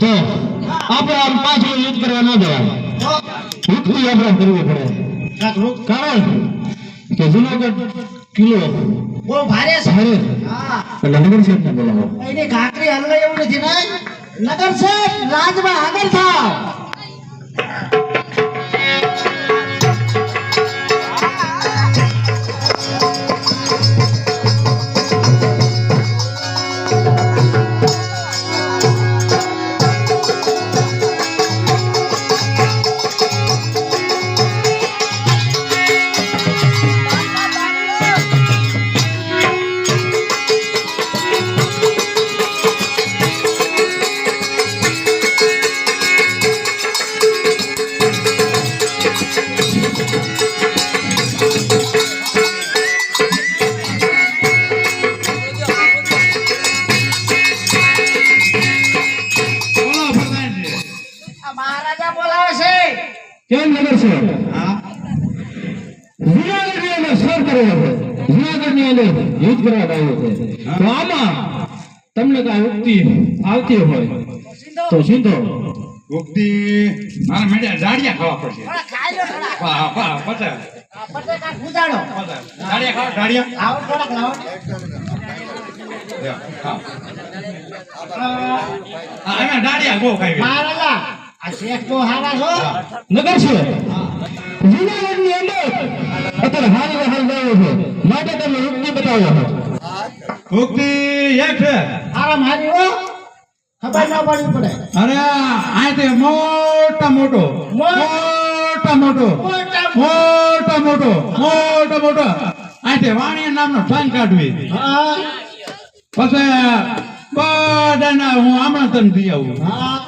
તો આપણે આમ પાછળ યુદ્ધ કરવા ન દેવાય યુક્તિ આપણે કરવી પડે. કારણ કે જુનાગઢ કિલ્લો બહુ ભારે છે. ભારે નગર સાહેબ ને બોલાવો. એવું નથી ને નગર શેઠ રાજમાં આગળ થાવ. કેમ ખબર હા. જુનાગઢની અંદર સર છે. જુનાગઢની અંદર યુદ્ધ કરવા આવ્યો છે. તો આમાં તમને કાંઈ યુક્તિ આવતી હોય તો સીધો ઉગતી મારા મેળ્યા દાડિયા ખાવા પડશે. વાહ, વાહ, પચાસ. પચાસ. દાડિયા ખાવા દાડિયા લાવો થોડાક લાવો. હા, અમે દાડિયા બહુ ખાઈ. શેઠ બહુ હારા છો? નગર છે? જુનાગઢની અંદર અત્યારે હાલ હાલ ગયો છે. માટે તમે યુક્તિ બતાવો ઉગતી એક છે. હારા મારી હો. ખબર ના પડવી પડે. અરે આ તે મોટા. મોટો મોટા. મોટો મોટા. મોટા મોટો. મોટા આ તે વાણી નામનો ઠાન કાઢવી. હા. પછી બધાના હું આમંત્રણ દઈ આવું. હા.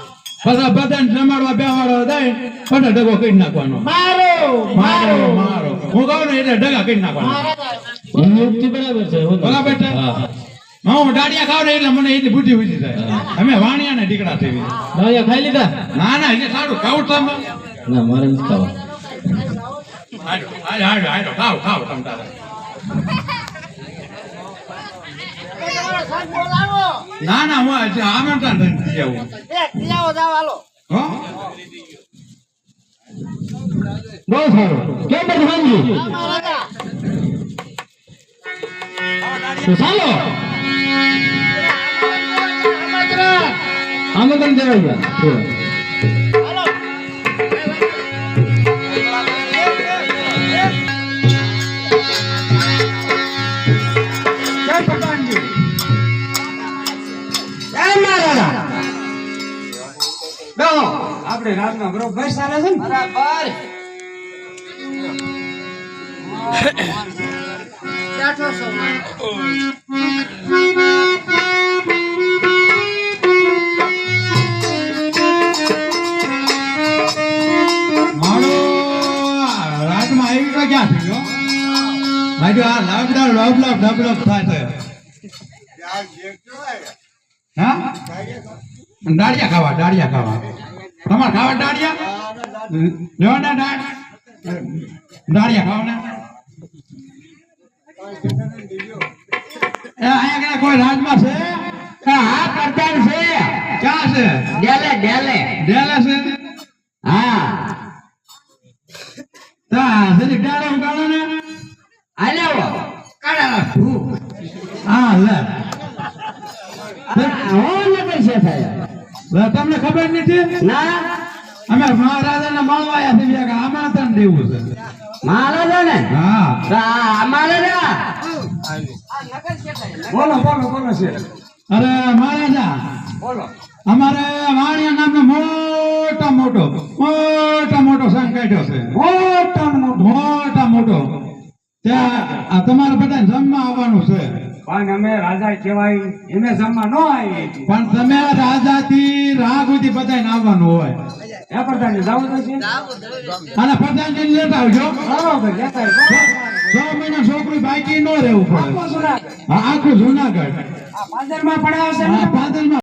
પછી બધાને જમાડવા બેવાડવા થાય પછી ડગો કરી નાખવાનો. મારો મારો મારો. હું કહું ને એટલે ડગા કરી નાખવાનો. યુક્તિ બરાબર છે બરાબર છે? હું ડાળિયા ખાવ ને એટલે મને એટલી બુદ્ધિ ઉજી થાય અમે વાણિયા ને દીકરા થઈ ડાળિયા ખાઈ લીધા? ના ના એટલે સારું. ખાવું તમે. ના મારે નથી ખાવા. હાડો હાડો હાલો ખાવ ખાવ તમ તારે. ના ના હું આજે આમંત્રણ દઈને દઈ આવું. એ દિયાઓ જાવ હાલો. હો? બહુ સારું. કેમ બધું તો ચાલો. આમંત્રણ દેવાઈ ગયા. આપણે રાતના બરોબર ચાલે છે ને? બરાબર. છો મારો. આ લબ લબ લબ થાય તો હા? દાળિયા ખાવા દાળિયા ખાવા. તમારે ખાવા દાળિયા ને દાળિયા ખાવા ને અહીંયા કોઈ રાજમાં છે? હા કરતા છે. ક્યાં છે? ડેલે ડેલે. ડેલે છે? હા તા સજી ડાળો ઉગાડો ને આલ્યો હા લે હું નગર છે થાય લે તમને ખબર નથી? ના. અમે મહારાજાને મળવાયા છે કે આમંત્રણ દેવું છે. મહારાજા ને હા અમારે બોલો બોલો બોલો છે. અરે મહારાજા બોલો. અમારે વાણિયા નામનો મોટા મોટો મોટા મોટો સંઘ કાઢ્યો છે. મોટા મોટો. મોટા મોટો. ત્યાં આ તમારે બધા જમવા આવવાનું છે. પણ અમે રાજા કહેવાય એમે જમવા ન આવી પણ તમે રાજાથી રાગ સુધી બધાને આવવાનું હોય. એ પ્રધાન જવું તો છે. અને પ્રધાનજી લેતા આવજો. બરાબર લેતા. છ મહિના છોકરી બાકી ન રહેવું પડે. આખો જુનાગઢ. હા, આખું જુનાગઢ. પાદરમાં પડાવશે પાંચ